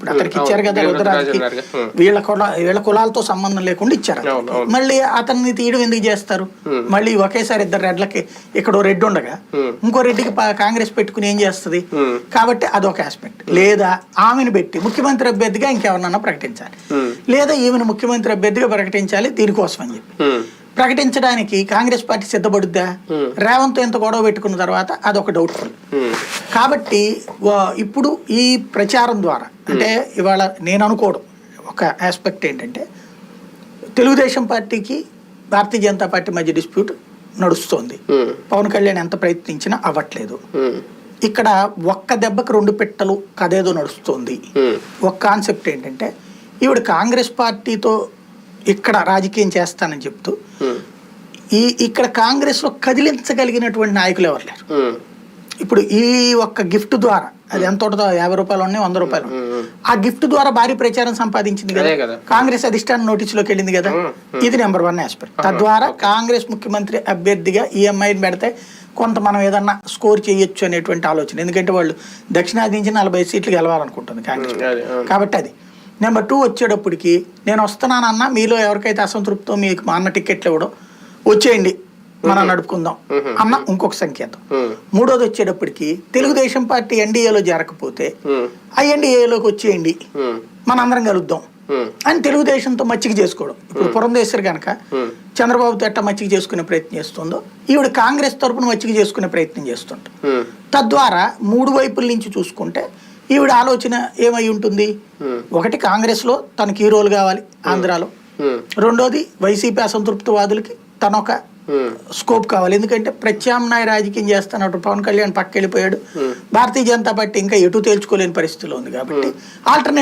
ఇప్పుడు అతనికి ఇచ్చారు కదా రుద్రరాజుకి. వీళ్ళ కుల వీళ్ళ కులాలతో సంబంధం లేకుండా ఇచ్చారు. మళ్ళీ అతన్ని తీయడం ఎందుకు చేస్తారు మళ్ళీ ఒకేసారి ఇద్దరు రెడ్లకి ఇక్కడ రెడ్డి ఉండగా. ఇంకో రెడ్డికి కాంగ్రెస్ పెట్టుకుని ఏం చేస్తుంది. కాబట్టి అదొక ఆస్పెక్ట్ లేదా ఆమెను పెట్టి ముఖ్యమంత్రి అభ్యర్థిగా ఇంకెవరినన్నా ప్రకటించాలి. లేదా ఈమెను ముఖ్యమంత్రి అభ్యర్థిగా ప్రకటించాలి దీనికోసం అని చెప్పి. ప్రకటించడానికి కాంగ్రెస్ పార్టీ సిద్ధపడుద్దా Hmm. రేవంత్ ఎంత గొడవ పెట్టుకున్న తర్వాత అదొక డౌట్ఫుల్ హ్మ్. కాబట్టి ఇప్పుడు ఈ ప్రచారం ద్వారా అంటే ఇవాళ నేను అనుకోవడం ఒక ఆస్పెక్ట్ ఏంటంటే తెలుగుదేశం పార్టీకి భారతీయ జనతా పార్టీ మధ్య డిస్ప్యూట్ నడుస్తోంది. పవన్ కళ్యాణ్ ఎంత ప్రయత్నించినా అవ్వట్లేదు. ఇక్కడ ఒక్క దెబ్బకి రెండు పెట్టలు కదేదో నడుస్తోంది. ఒక కాన్సెప్ట్ ఏంటంటే ఈవిడ కాంగ్రెస్ పార్టీతో ఇక్కడ రాజకీయం చేస్తానని చెప్తూ. ఈ ఇక్కడ కాంగ్రెస్లో కదిలించగలిగినటువంటి నాయకులు ఎవరు లేరు. ఇప్పుడు ఈ ఒక్క గిఫ్ట్ ద్వారా అది ఎంత ఉంటుందో యాభై రూపాయలు ఉన్నాయి వంద రూపాయలు. ఆ గిఫ్ట్ ద్వారా భారీ ప్రచారం సంపాదించింది కదా. కాంగ్రెస్ అధిష్టానం నోటీసులోకి వెళ్ళింది కదా. ఇది నెంబర్ వన్ ఆస్పెక్ట్ తద్వారా కాంగ్రెస్ ముఖ్యమంత్రి అభ్యర్థిగా ఈ అమ్మాయిని పెడితే కొంత మనం ఏదన్నా స్కోర్ చేయొచ్చు అనేటువంటి ఆలోచన ఎందుకంటే వాళ్ళు దక్షిణాది నుంచి నలభై సీట్లు గెలవాలనుకుంటుంది కాంగ్రెస్. కాబట్టి అది నెంబర్ టూ వచ్చేటప్పటికి నేను వస్తున్నానన్నా మీలో ఎవరికైతే అసంతృప్తో మీకు మా అన్న టికెట్లు ఇవ్వడం వచ్చేయండి మనం నడుపుకుందాం అన్న ఇంకొక సంకేతం. మూడోది వచ్చేటప్పటికి తెలుగుదేశం పార్టీ ఎన్డీఏలో హ్మ్. ఆ ఎన్డీఏలోకి వచ్చేయండి. మనందరం కలుద్దాం. అని తెలుగుదేశంతో మచ్చిక చేసుకోవడం ఇప్పుడు పురంధేశ్వరి కనుక హ్మ్. చంద్రబాబుతో ఎట్ట మచ్చిక చేసుకునే ప్రయత్నం చేస్తుందో ఈవిడ కాంగ్రెస్ తరపున మచ్చిక చేసుకునే ప్రయత్నం చేస్తుంటాం హ్మ్. తద్వారా మూడు వైపుల నుంచి చూసుకుంటే ఈవిడ ఆలోచన ఏమై ఉంటుంది. ఒకటి కాంగ్రెస్లో తనకి ఈ రోల్ కావాలి ఆంధ్రాలో. రెండోది వైసీపీ అసంతృప్తివాదులకి తనొక. స్కోప్ కావాలి. ఎందుకంటే ప్రత్యామ్నాయ రాజకీయం చేస్తున్నట్టు పవన్ కళ్యాణ్ పక్క వెళ్ళిపోయాడు భారతీయ జనతా పార్టీ ఇంకా ఎటు తేల్చుకోలేని పరిస్థితిలో ఉంది కాబట్టి ఆల్టర్నేట్